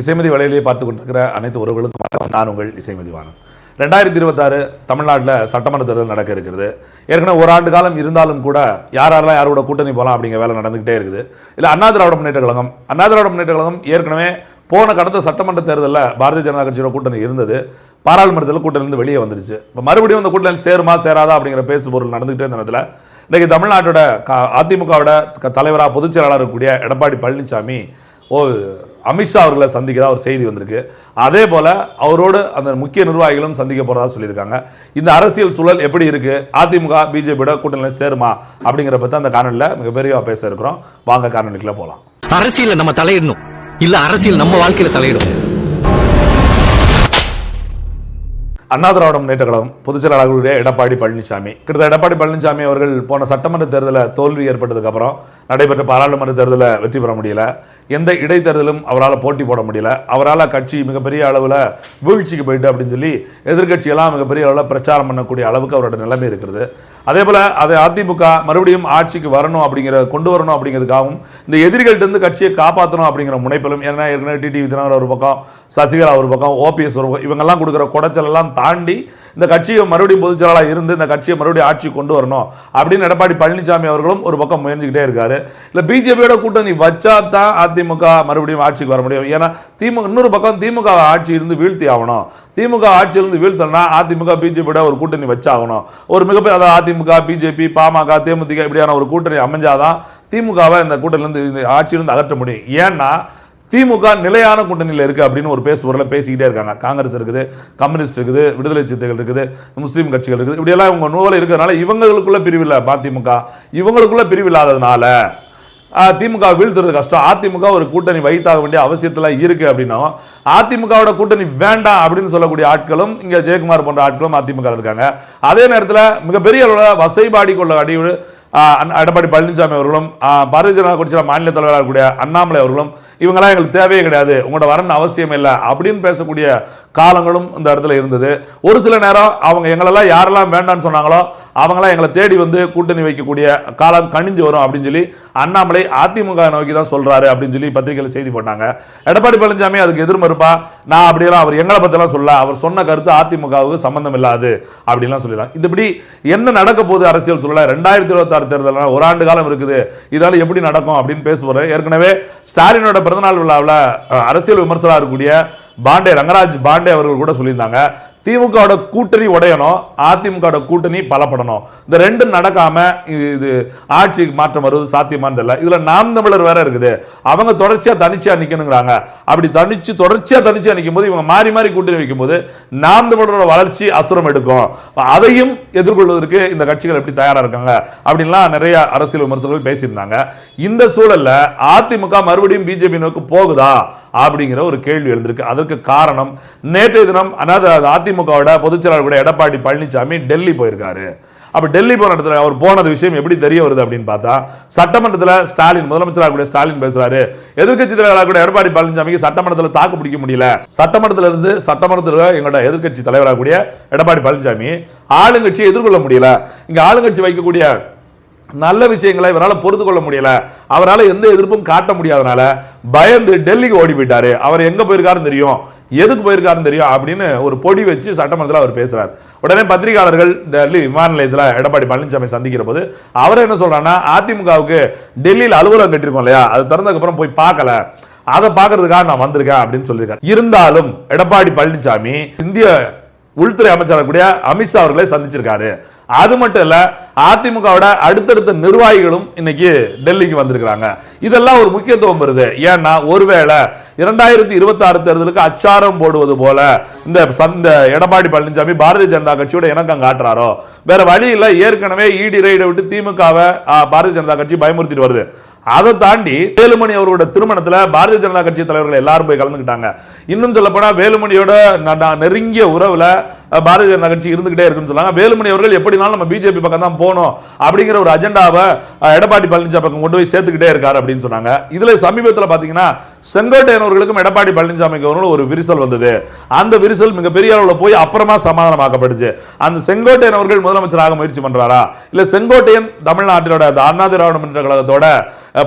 இசைமதி வலையிலேயே பார்த்து கொண்டிருக்கிற அனைத்து உறவுகளுக்கும் நான் உங்கள் இசைமதிவானன் ரெண்டாயிரத்தி இருபத்தாறு தமிழ்நாட்டில் சட்டமன்ற தேர்தல் நடக்க இருக்கிறது. ஏற்கனவே ஒரு ஆண்டு காலம் இருந்தாலும் கூட யாரெல்லாம் யாரோட கூட்டணி போகலாம் அப்படிங்கிற வேலை நடந்துகிட்டே இருக்குது. இல்லை அண்ணா திராவிட முன்னேற்ற கழகம் அண்ணா திராவிட முன்னேற்ற கழகம் ஏற்கனவே போன கடந்த சட்டமன்ற தேர்தலில் பாரதிய ஜனதா கட்சியோட கூட்டணி இருந்தது. பாராளுமன்றத்தில் கூட்டணியிலிருந்து வெளியே வந்துருச்சு. இப்போ மறுபடியும் அந்த கூட்டணி சேருமா சேராதா அப்படிங்கிற பேசு பொருள் நடந்துகிட்டே இருந்த நேரத்தில் இன்றைக்கி தமிழ்நாட்டோட அதிமுகவோட தலைவராக தலைவரா பொதுச் செயலாளர் இருக்கக்கூடிய எடப்பாடி பழனிசாமி ஓ அமித்ஷா அவர்களை சந்திக்கிறதா ஒரு செய்தி வந்திருக்கு. அதே போல அவரோடு அந்த முக்கிய நிர்வாகிகளும் சந்திக்க போறதா சொல்லியிருக்காங்க. இந்த அரசியல் சூழல் எப்படி இருக்கு? அதிமுக பிஜேபியோட கூட்டணியில் சேருமா? அப்படிங்கிற பத்தி அந்த காணொலியில் மிகப்பெரிய பேச இருக்கிறோம். வாங்க காணொலிக்குள்ள போலாம். அரசியல்ல நம்ம தலையிடணும். இல்ல அரசியல் நம்ம வாழ்க்கையில தலையிடும். அண்ணா திராவிட முன்னேற்ற கழகம் பொதுச் செயலாளர்களுடைய எடப்பாடி பழனிசாமி. கிட்டத்தட்ட எடப்பாடி பழனிசாமி அவர்கள் போன சட்டமன்ற தேர்தலில் தோல்வி ஏற்பட்டதுக்கு அப்புறம் நடைபெற்ற பாராளுமன்ற தேர்தலில் வெற்றி பெற முடியல. எந்த இடைத்தேர்தலும் அவரால் போட்டி போட முடியல. அவரால் கட்சி மிகப்பெரிய அளவில் வீழ்ச்சிக்கு போயிட்டு அப்படின்னு சொல்லி எதிர்க்கட்சியெல்லாம் மிகப்பெரிய அளவில் பிரச்சாரம் பண்ணக்கூடிய அளவுக்கு அவரோட நிலைமை இருக்கிறது. அதே போல் அதை அதிமுக மறுபடியும் ஆட்சிக்கு வரணும் அப்படிங்கிற கொண்டு வரணும் அப்படிங்கிறதுக்காகவும் இந்த எதிரிகள்ட்ட கட்சியை காப்பாற்றணும் அப்படிங்கிற முனைப்பிலும் ஏன்னா ஏற்கனவே டிடிவி தினகரன் ஒரு பக்கம் சசிகலா ஒரு பக்கம் ஓபிஎஸ் ஒரு பக்கம் இவங்கெல்லாம் கொடுக்குற குடைச்சலெல்லாம் தாண்டி இந்த கட்சியை மறுபடியும் பொதுச்செயலாளராக இருந்து இந்த கட்சியை மறுபடியும் ஆட்சி கொண்டு வரணும் அப்படின்னு எடப்பாடி பழனிசாமி அவர்களும் ஒரு பக்கம் முயன்றுக்கிட்டே இருக்காரு. இல்லை பிஜேபியோட கூட்டணி வச்சா தான் அதிமுக மறுபடியும் ஆட்சிக்கு வர முடியும். ஏன்னா திமுக இன்னொரு பக்கம் திமுக ஆட்சி இருந்து வீழ்த்தி ஆகணும். திமுக ஆட்சியிலிருந்து வீழ்த்தணும்னா அதிமுக பிஜேபியோட ஒரு கூட்டணி வச்சாகணும். ஒரு மிகப்பெரிய அதாவது அதிமுக பிஜேபி பாமக தேமுதிக இப்படியான ஒரு கூட்டணி அமைஞ்சாதான் திமுகவை இந்த கூட்டணியிலிருந்து இந்த ஆட்சியிலிருந்து அகற்ற முடியும். ஏன்னா திமுக நிலையான கூட்டணியில் இருக்குது அப்படின்னு ஒரு பேசு பொருளை பேசிக்கிட்டே இருக்காங்க. காங்கிரஸ் இருக்குது கம்யூனிஸ்ட் இருக்குது விடுதலை சிறுத்தைகள் இருக்குது முஸ்லீம் கட்சிகள் இருக்குது. இப்படியெல்லாம் இவங்க நூலில் இருக்கிறதுனால இவங்களுக்குள்ள பிரிவு இல்லை மதிமுக இவங்களுக்குள்ள பிரிவு இல்லாததுனால திமுக வீழ்த்துறது கஷ்டம். அதிமுக ஒரு கூட்டணி வைத்தாக வேண்டிய அவசியத்தில் இருக்குது அப்படின்னா அதிமுகவோட கூட்டணி வேண்டாம் அப்படின்னு சொல்லக்கூடிய ஆட்களும் இங்கே ஜெயக்குமார் போன்ற ஆட்களும் அதிமுக இருக்காங்க. அதே நேரத்தில் மிகப்பெரிய அளவில் வசைபாடி கொள்ள அடி எடப்பாடி பழனிசாமி அவர்களும் பாரதிய ஜனதா கட்சியில் மாநில தலைவராக இருக்கக்கூடிய அண்ணாமலை அவர்களும் இவங்கெல்லாம் எங்களுக்கு தேவையே கிடையாது. உங்களோட வரணும் அவசியம் இல்லை. அப்படின்னு பேசக்கூடிய காலங்களும் இந்த இடத்துல இருந்தது. ஒரு சில நேரம் அவங்க எங்களெல்லாம் யாரெல்லாம் வேண்டாம்னு சொன்னாங்களோ அவங்களாம் எங்களை தேடி வந்து கூட்டணி வைக்கக்கூடிய காலம் கணிஞ்சு வரும் அப்படின்னு சொல்லி அண்ணாமலை அதிமுக நோக்கி தான் சொல்றாரு அப்படின்னு சொல்லி பத்திரிகையில் செய்தி போட்டாங்க. எடப்பாடி பழனிசாமி அதுக்கு எதிர்மறுப்பா? நான் அப்படியெல்லாம் அவர் எங்களை பற்றிலாம் சொல்ல அவர் சொன்ன கருத்து அதிமுகவுக்கு சம்மந்தம் இல்லாது அப்படின்லாம் சொல்லிடலாம் இதுபடி என்ன நடக்க போகுது அரசியல் சூழல ரெண்டாயிரத்தி இருபத்தாறு தேர்தல் ஒரு ஆண்டு காலம் இருக்குது. இதால எப்படி நடக்கும் அப்படின்னு பேசுவார். ஏற்கனவே ஸ்டாலினோட பிறந்தநாள் விழாவில் அரசியல் விமர்சனாக இருக்கக்கூடிய பாண்டே ரங்கராஜ் பாண்டே அவர்கள் கூட சொல்லியிருந்தாங்க. திமுகவோட கூட்டணி உடையணும் அதிமுகவோட கூட்டணி பலப்படணும். இந்த ரெண்டும் நடக்காம இது ஆட்சிக்கு மாற்றம் வருவது சாத்தியமானது இல்லை. இதுல நாம் தமிழர் வேற இருக்குது. அவங்க தொடர்ச்சியா தனிச்சா நிக்கணுங்கிறாங்க. அப்படி தனிச்சு தொடர்ச்சியா தனிச்சா நிற்கும் போது இவங்க மாறி மாறி கூட்டணி வைக்கும் போது நாம் தமிழரோட வளர்ச்சி அசுரம் எடுக்கும். அதையும் எதிர்கொள்வதற்கு இந்த கட்சிகள் எப்படி தயாரா இருக்காங்க அப்படின்லாம் நிறைய அரசியல் விமர்சகர்கள் பேசியிருந்தாங்க. இந்த சூழல்ல அதிமுக மறுபடியும் பிஜேபி நோக்கு போகுதா அப்படிங்கிற ஒரு கேள்வி எழுந்திருக்கு. அதற்கு காரணம் நேற்றைய தினம் அதாவது அதிமுகவோட பொதுச்செயலாளர் கூட எடப்பாடி பழனிசாமி டெல்லி போயிருக்காரு. அப்போ டெல்லி போன இடத்துல அவர் போனது விஷயம் எப்படி தெரிய வருது அப்படின்னு பார்த்தா சட்டமன்றத்தில் ஸ்டாலின் முதலமைச்சராக கூட ஸ்டாலின் பேசுறாரு. எதிர்க்கட்சி தலைவராக கூட எடப்பாடி பழனிசாமிக்கு சட்டமன்றத்தில் தாக்கு பிடிக்க முடியல. சட்டமன்றத்தில் இருந்து சட்டமன்றத்தில் எங்களோட எதிர்க்கட்சி தலைவராக கூடிய எடப்பாடி பழனிசாமி ஆளுங்கட்சியை எதிர்கொள்ள முடியல. இங்க ஆளுங்கட்சி வைக்கக்கூடிய நல்ல விஷயங்களை இவரால் பொறுத்து கொள்ள முடியல. அவரால் எந்த எதிர்ப்பும் காட்ட முடியாதனால பயந்து டெல்லிக்கு ஓடி போயிட்டாரு. அவர் எங்க போயிருக்காருன்னு தெரியும். எதுக்கு போயிருக்காருன்னு தெரியும் அப்படின்னு ஒரு பொடி வச்சு சட்டமன்றத்தில் அவர் பேசுகிறார் உடனே பத்திரிகையாளர்கள் டெல்லி விமான நிலையத்தில் எடப்பாடி பழனிசாமி சந்திக்கிற போது அவர் என்ன சொல்றாருன்னா அதிமுகவுக்கு டெல்லியில் அலுவலகம் கட்டிருக்கோம் இல்லையா? அது திறந்ததுக்கப்புறம் போய் பார்க்கல. அதை பார்க்கறதுக்காக நான் வந்திருக்கேன் அப்படின்னு சொல்லியிருக்காரு. இருந்தாலும் எடப்பாடி பழனிசாமி இந்திய உள்துறை அமைச்சராக கூடிய அமித்ஷா அவர்களை சந்திச்சிருக்காரு. அது மட்டும் இல்ல அதிமுகவோட அடுத்தடுத்த நிர்வாகிகளும் இன்னைக்கு டெல்லிக்கு வந்திருக்கிறாங்க. இதெல்லாம் ஒரு முக்கியத்துவம் வருது ஏன்னா ஒருவேளை இரண்டாயிரத்தி இருபத்தி ஆறு தேர்தலுக்கு அச்சாரம் போடுவது போல இந்த சந்த எடப்பாடி பழனிசாமி பாரதிய ஜனதா கட்சியோட இணக்கம் காட்டுறாரோ? வேற வழி இல்ல ஏற்கனவே இடி ரைடை விட்டு திமுகவை பாரதிய ஜனதா கட்சி பயமுறுத்திட்டு வருது. அதை தாண்டி வேலுமணி அவரோட திருமணத்துல பாரதிய ஜனதா கட்சி தலைவர்கள் எல்லாரும் போய் கலந்துக்கிட்டாங்க. இன்னும் சொல்லப்போனால் வேலுமணியோட நான் நெருங்கிய உறவுல பாரதிய ஜனதா கட்சி இருந்துகிட்டே இருக்குன்னு சொன்னாங்க. வேலுமணி அவர்கள் எப்படினாலும் நம்ம பிஜேபி பக்கம் தான் போகணும் அப்படிங்கிற ஒரு அஜெண்டாவை எடப்பாடி பழனிசாமி பக்கம் கொண்டு போய் சேர்த்துக்கிட்டே இருக்காரு அப்படின்னு சொன்னாங்க. இதுல சமீபத்தில் பாத்தீங்கன்னா செங்கோட்டையன் அவர்களுக்கும் எடப்பாடி பழனிசாமிக்கு அவர்களும் ஒரு விரிசல் வந்தது. அந்த விரிசல் மிகப்பெரிய அளவில் போய் அப்புறமா சமாதானமாக்கப்படுச்சு. அந்த செங்கோட்டையன் அவர்கள் முதலமைச்சராக முயற்சி பண்றாரா? இல்ல செங்கோட்டையன் தமிழ்நாட்டிலோட அந்த அண்ணா திராவிட முன்னேற்ற கழகத்தோட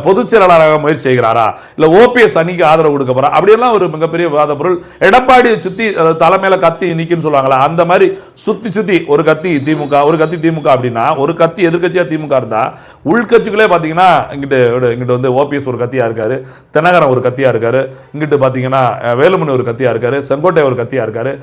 பொதுச் செயலாளராக முயற்சி செய்கிறாரா? இல்ல ஓபிஎஸ் அணிக்கு ஆதரவு கொடுக்க போறா? அப்படியெல்லாம் ஒரு மிகப்பெரிய விவாத பொருள் எடப்பாடியை சுத்தி தலைமையில கத்தி நிக்குன்னு சொல்லுவாங்களா? அந்த மாதிரி சுத்தி சுத்தி ஒரு கத்தி திமுக ஒரு கத்தி திமுக அப்படின்னா ஒரு கத்தி எதிர்க்கட்சியா திமுக இருந்தா உள்கட்சிகளே பாத்தீங்கன்னா இங்கிட்டு இங்கிட்டு வந்து ஓபிஎஸ் ஒரு கத்தியா இருக்காரு தினகரன் ஒரு கத்தியா இருக்காரு இங்கிட்டு பாத்தீங்கன்னா வேலுமணி ஒரு கத்தியா இருக்காரு செங்கோட்டை ஒரு கத்தியா இருக்காரு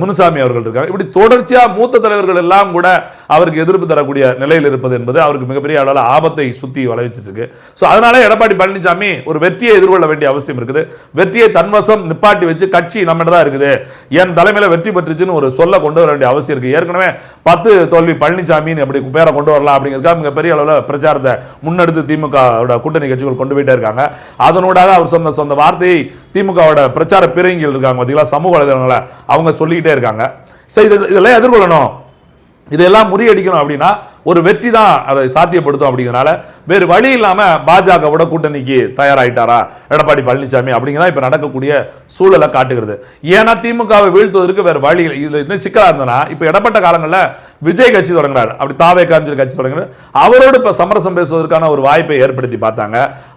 முனுசாமி அவர்கள் இருக்காரு. இப்படி தொடர்ச்சியா மூத்த தலைவர்கள் எல்லாம் கூட அவருக்கு எதிர்ப்பு தரக்கூடிய நிலையில் இருப்பது என்பது அவருக்கு மிகப்பெரிய அளவில் ஆபத்தை சுத்தி வளைச்சிட்டு இருக்கு. ஸோ அதனால எடப்பாடி பழனிசாமி ஒரு வெற்றியை எதிர்கொள்ள வேண்டிய அவசியம் இருக்குது. வெற்றியை தன்வசம் நிப்பாட்டி வச்சு கட்சி நம்மகிட்ட தான் இருக்குது. என் தலைமையில் வெற்றி பெற்றுச்சுன்னு ஒரு சொல்ல கொண்டு வர வேண்டிய அவசியம் இருக்கு. ஏற்கனவே பத்து தோல்வி பழனிசாமின்னு அப்படி பேரை கொண்டு வரலாம் அப்படிங்கிறதுக்காக பெரிய அளவில் பிரச்சாரத்தை முன்னெடுத்து திமுக கூட்டணி கட்சிகள் கொண்டு போயிட்டே இருக்காங்க. அதனூடாக அவர் சொன்ன சொந்த வார்த்தையை திமுகவோட பிரச்சார பிரிவுகள் இருக்காங்க பார்த்தீங்களா சமூக வலைதளங்களை அவங்க சொல்லிக்கிட்டே இருக்காங்க. சரி இது இதெல்லாம் எதிர்கொள்ளணும். இதெல்லாம் முறியடிக்கணும் அப்படின்னா ஒரு வெற்றி தான் அதை சாத்தியப்படுத்தும் அப்படிங்கிறனால வேறு வழி இல்லாமல் பாஜகவோட கூட்டணிக்கு தயாராயிட்டாரா? எடப்பாடி பழனிசாமி அப்படிங்கிறதா இப்போ நடக்கக்கூடிய சூழலை காட்டுகிறது. ஏன்னா திமுகவை வீழ்த்துவதற்கு வேறு வழி இல்லை. இன்னும் சிக்கலாக இருந்தனா இப்போ இடப்பட்ட காலங்களில் விஜய் கட்சி தொடங்குறாரு. அப்படி தாவே காஞ்சி கட்சி தொடங்குறாரு அவரோடு இப்போ சமரசம் பேசுவதற்கான ஒரு வாய்ப்பை ஏற்படுத்தி பார்த்தாங்க.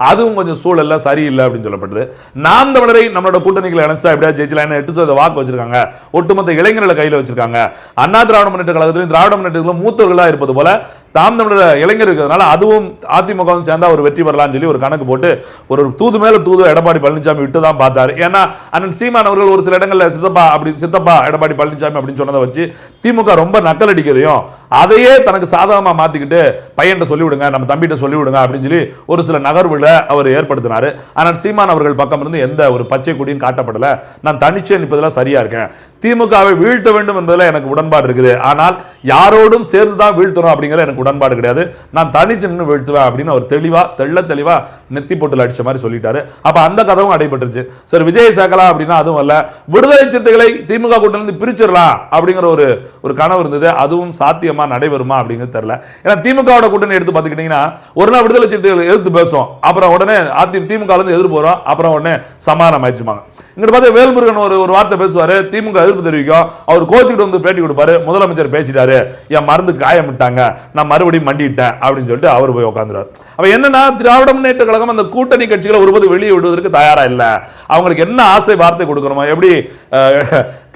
அதுவும் கொஞ்சம் சூழல்ல சரியில்லை அப்படின்னு சொல்லப்பட்டது. நாம் தமிழரை நம்மளோட கூட்டணிகளை இணைச்சா எப்படியா ஜெயிச்சலாம் எட்டு சதவீத வாக்கு வச்சிருக்காங்க. ஒட்டுமொத்த இளைஞர்களை கையில் வச்சிருக்காங்க. அண்ணா திராவிட முன்னேற்ற கழகத்திலும் திராவிட முன்னேற்றத்திலும் மூத்தவர்களாக இருப்பது போல தாம் தமிழர் இளைஞர் இருக்கிறதுனால அதுவும் அதிமுகவும் சேர்ந்தா ஒரு வெற்றி பெறலாம்னு சொல்லி ஒரு கணக்கு போட்டு ஒரு தூது மேல தூது எடப்பாடி பழனிசாமி விட்டு தான் பார்த்தாரு. ஏன்னா அண்ணன் சீமான் அவர்கள் ஒரு சில இடங்களில் சித்தப்பா அப்படி சித்தப்பா எடப்பாடி பழனிசாமி அப்படின்னு சொன்னதை வச்சு திமுக ரொம்ப நக்கல் அடிக்கிறதையும் அதையே தனக்கு சாதகமா மாற்றிக்கிட்டு பையன்கிட்ட சொல்லி விடுங்க நம்ம தம்பிகிட்ட சொல்லி விடுங்க அப்படின்னு சொல்லி ஒரு சில நகர்வுகளை அவர் ஏற்படுத்தினார். ஆனால் சீமான் அவர்கள் பக்கம் இருந்து எந்த ஒரு பச்சை கொடியும் காட்டப்படல. நான் தனிச்சே நிற்பதில் சரியா இருக்கேன். திமுகவை வீழ்த்த வேண்டும் என்பதில் எனக்கு உடன்பாடு இருக்குது. ஆனால் யாரோடும் சேர்ந்து தான் வீழ்த்தணும் அப்படிங்கிற எனக்கு உடன்பாடு கிடையாது. நான் தனிச்சு நின்று வீழ்த்துவேன் அப்படின்னு அவர் தெளிவாக தெள்ள தெளிவாக நெத்தி போட்டுல அடிச்ச மாதிரி சொல்லிட்டாரு. அப்போ அந்த கதவும் அடைபட்டுருச்சு. சரி விஜய் சேர்க்கலாம் அப்படின்னா அதுவும் அல்ல விடுதலை சிறுத்தைகளை திமுக கூட்டிலிருந்து பிரிச்சிடலாம் அப்படிங்கிற ஒரு ஒரு கனவு இருந்தது. அதுவும் சாத்தியமா நடைபெறுமா அப்படிங்கிறது தெரில ஏன்னா திமுகவோட கூட்டணி எடுத்து பார்த்துக்கிட்டிங்கன்னா ஒரு நாள் விடுதலை சிறுத்தைகள் எதிர்த்து பேசுவோம். அப்புறம் உடனே அதி திமுக இருந்து எதிர்ப்பு வரும். அப்புறம் உடனே சமாதானம் ஆயிடுச்சுமாங்க இங்கிட்டு பார்த்தா வேல்முருகன் ஒரு ஒரு வார்த்தை பேசுவாரு. திமுக எதிர்ப்பு தெரிவிக்கும். அவர் கோச்சுக்கிட்டு வந்து பேட்டி கொடுப்பாரு. முதலமைச்சர் பேசிட்டாரு. என் மருந்து காயமிட்டாங்க. நான் மறுபடியும் மண்டிட்டேன் அப்படின்னு சொல்லிட்டு அவர் போய் உட்காந்துருவார் அப்ப என்னன்னா திராவிட முன்னேற்ற கழகம் அந்த கூட்டணி கட்சிகளை ஒருபோது வெளியே விடுவதற்கு தயாரா இல்லை. அவங்களுக்கு என்ன ஆசை வார்த்தை கொடுக்கணுமோ எப்படி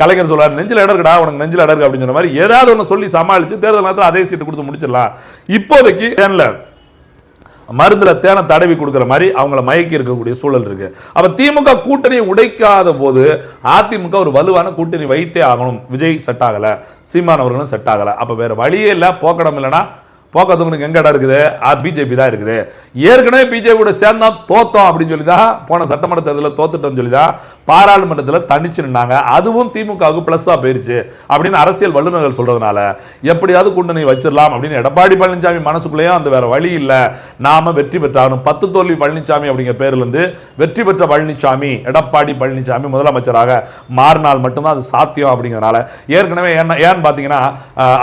கலைஞர் சொல்றாரு நெஞ்சில் இடம் இருக்குடா உனக்கு நெஞ்சில் இடம் இருக்கு அப்படின்னு சொன்ன மாதிரி ஏதாவது ஒன்று சொல்லி சமாளிச்சு தேர்தல் நேரத்தில் அதே சீட்டு கொடுத்து முடிச்சிடலாம். இப்போதைக்கு என்ன மருந்தில் தேனை தடவி கொடுக்குற மாதிரி அவங்கள மயக்கி இருக்கக்கூடிய சூழல் இருக்கு. அப்ப திமுக கூட்டணி உடைக்காத போது அதிமுக ஒரு வலுவான கூட்டணி வைத்தே ஆகணும். விஜய் செட் ஆகல. சீமானவர்களும் செட் ஆகலை. அப்போ வேற வழியே இல்லை போக்கடம் இல்லைன்னா போக்கத்துக்கு எங்க இடம் இருக்குது? பிஜேபி தான் இருக்குது. ஏற்கனவே பிஜேபி கூட சேர்ந்தா தோத்தோம் அப்படின்னு சொல்லி தான் போன சட்டமன்ற தேர்தலில் தோத்துட்டோம்னு சொல்லி தான் பாராளுமன்றத்தில் தனிச்சு நின்னாங்க. அதுவும் திமுகவுக்கு ப்ளஸ்ஸாக போயிருச்சு அப்படின்னு அரசியல் வல்லுநர்கள் சொல்றதுனால எப்படியாவது கூட்டணி வச்சிடலாம் அப்படின்னு எடப்பாடி பழனிசாமி மனசுக்குள்ளேயும் அந்த வேற வழி இல்லை. நாம வெற்றி பெற்றாகணும் பத்து தோல்வி பழனிசாமி அப்படிங்கிற பேர்லேருந்து வெற்றி பெற்ற பழனிசாமி எடப்பாடி பழனிசாமி முதலமைச்சராக மாறினால் மட்டும்தான் அது சாத்தியம் அப்படிங்கிறதுனால ஏற்கனவே என்ன ஏன்னு பார்த்தீங்கன்னா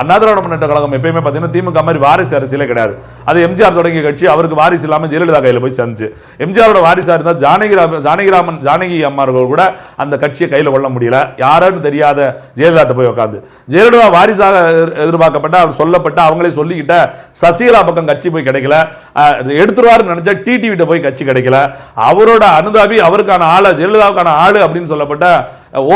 அண்ணா திராவிட முன்னேற்ற கழகம் எப்பயுமே பார்த்தீங்கன்னா திமுக மாதிரி வாரிசு அரசியலே கிடையாது. அது எம்ஜிஆர் தொடங்கிய கட்சி அவருக்கு வாரிசு இல்லாமல் ஜெயலலிதா கையில் போய் சேர்ந்துச்சு எம்ஜிஆரோட வாரிசாக இருந்தால் ஜானகிராமன் ஜானகிராமன் ஜானகி அம்மார்கள் கூட அந்த கட்சியை கையில் கொள்ள முடியல. யாருன்னு தெரியாத ஜெயலலிதாட்ட போய் உட்காந்து ஜெயலலிதா வாரிசாக எதிர்பார்க்கப்பட்ட அவர் சொல்லப்பட்ட அவங்களே சொல்லிக்கிட்ட சசிகலா பக்கம் கட்சி போய் கிடைக்கல. எடுத்துருவாருன்னு நினைச்சா டிடிவிட்ட போய் கட்சி கிடைக்கல. அவரோட அனுதாபி அவருக்கான ஆளு ஜெயலலிதாவுக்கான ஆளு அப்படின்னு சொல்லப்பட்ட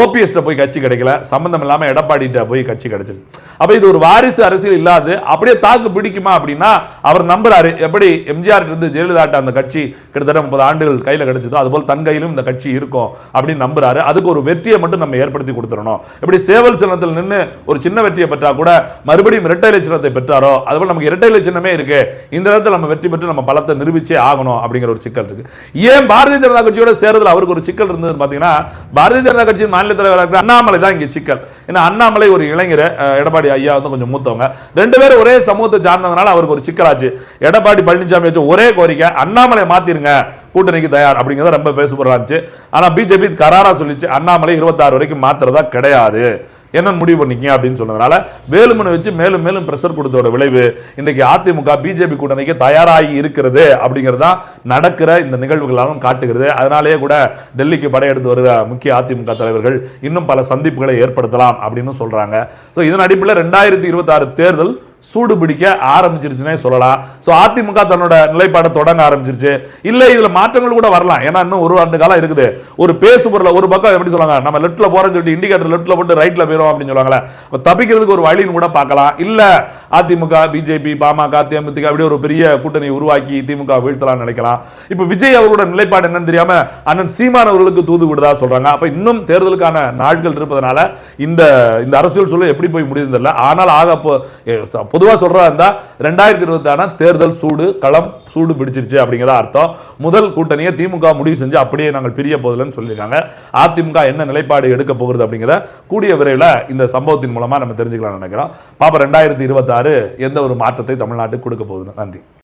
ஓபிஎஸ்ட போய் கட்சி கிடைக்கல. சம்பந்தம் இல்லாம எடப்பாடிட்ட போய் கட்சி கிடைச்சது அப்ப இது ஒரு வாரிசு அரசியல் இல்லாது அப்படியே தாக்கு பிடிக்குமா அப்படின்னா அவர் நம்புறாரு. எப்படி எம்ஜிஆர் இருந்து ஜெயலலிதாட்ட அந்த கட்சி கிட்டத்தட்ட முப்பது ஆண்டுகள் கையில் கிடைச்சதோ அதுபோல் தன் கையிலும் இந்த கட்சி இருக்கும் அப்படின்னு நம்புறாரு. அதுக்கு ஒரு வெற்றியை மட்டும் நம்ம ஏற்படுத்தி கொடுத்துடணும். எப்படி சேவல் சின்னத்தில் நின்று ஒரு சின்ன வெற்றியை பெற்றா கூட மறுபடியும் இரட்டை சின்னத்தை பெற்றாரோ? அதுபோல் நமக்கு இரட்டை சின்னமே இருக்கு. இந்த நேரத்தில் நம்ம வெற்றி பெற்று நம்ம பலத்தை நிரூபிச்சே ஆகணும் அப்படிங்கிற ஒரு சிக்கல் இருக்கு. ஏன் பாரதிய ஜனதா கட்சியோட சேர்றதுல அவருக்கு ஒரு சிக்கல் இருந்ததுன்னு பாத்தீங்கன்னா பாரதிய ஜனதா கட்சி மாநில தலைவராக இருக்கிற அண்ணாமலை தான் இங்க சிக்கல். ஏன்னா அண்ணாமலை ஒரு இளைஞர் எடப்பாடி ஐயா வந்து கொஞ்சம் மூத்தவங்க. ரெண்டு பேரும் ஒரே சமூகத்தை சார்ந்தவங்கனால அவருக்கு ஒரு சிக்கலாச்சு. எடப்பாடி பழனிசாமி வச்சு ஒரே கோரிக்கை அண்ணாமலை மாத்திருங்க கூட்டணிக்கு தயார் அப்படிங்கிறத ரொம்ப பேசப்படுறாச்சு ஆனா பிஜேபி கராரா சொல்லிச்சு அண்ணாமலை இருபத்தாறு வரைக்கும் மாத்திரதா கிடையாது. என்ன முடிவு பண்ணிக்கங்க அப்படின்னு சொன்னதுனால வேலுமனை வச்சு மேலும் மேலும் ப்ரெஷர் கொடுத்தோட விளைவு இன்றைக்கு அதிமுக பிஜேபி கூட்டணிக்கு தயாராகி இருக்கிறது அப்படிங்கிறது தான் நடக்கிற இந்த நிகழ்வுகளாலும் காட்டுகிறது. அதனாலேயே கூட டெல்லிக்கு படையெடுத்து வருகிற முக்கிய அதிமுக தலைவர்கள் இன்னும் பல சந்திப்புகளை ஏற்படுத்தலாம் அப்படின்னு சொல்றாங்க. ஸோ இதன் அடிப்படையில் ரெண்டாயிரத்தி இருபத்தாறு தேர்தல் சூடு பிடிக்க ஆரம்பிச்சிருச்சுனே சொல்லலாம். ஸோ அதிமுக தன்னோட நிலைப்பாடை தொடங்க ஆரம்பிச்சிருச்சு. இல்லை இதில் மாற்றங்கள் கூட வரலாம். ஏன்னா இன்னும் ஒரு ஆண்டு காலம் இருக்குது. ஒரு பேசு பொருளை ஒரு பக்கம் எப்படி சொல்லுவாங்க? நம்ம லெஃப்ட்ல போறோம்னு சொல்லிட்டு இண்டிகேட்டர் லெஃப்ட்ல போட்டு ரைட்டில் போயிடும் அப்படின்னு சொல்லுவாங்களே தப்பிக்கிறதுக்கு ஒரு வழின்னு கூட பார்க்கலாம். இல்லை அதிமுக பிஜேபி பாமக தேமுதிக அப்படி ஒரு பெரிய கூட்டணி உருவாக்கி திமுக வீழ்த்தலாம் நினைக்கலாம். இப்போ விஜய் அவர்களோட நிலைப்பாடு என்னன்னு தெரியாமல் அண்ணன் சீமான் அவர்களுக்கு தூது விடுதா சொல்கிறாங்க அப்போ இன்னும் தேர்தலுக்கான நாட்கள் இருப்பதனால இந்த இந்த அரசியல் சொல்ல எப்படி போய் முடியுது தெரியல. ஆனால் ஆக பொ- பொதுவாக சொல்கிறதா பொதுவா சொல்றதா ரெண்டாயிரத்தி இருபத்தானா தேர்தல் சூடு களம் சூடு பிடிச்சிருச்சு அப்படிங்கிறத அர்த்தம். முதல் கூட்டணியை திமுக முடிவு செஞ்சு அப்படியே நாங்கள் பிரிய போதில்லைன்னு சொல்லியிருக்காங்க. அதிமுக என்ன நிலைப்பாடு எடுக்க போகிறது அப்படிங்கிறத கூடிய விரைவில் இந்த சம்பவத்தின் மூலமா நம்ம தெரிஞ்சுக்கலாம் நினைக்கிறோம். பாப்பா ரெண்டாயிரத்தி இருபத்தாறு எந்த ஒரு மாற்றத்தை தமிழ்நாட்டுக்கு கொடுக்க போகுதுன்னு? நன்றி.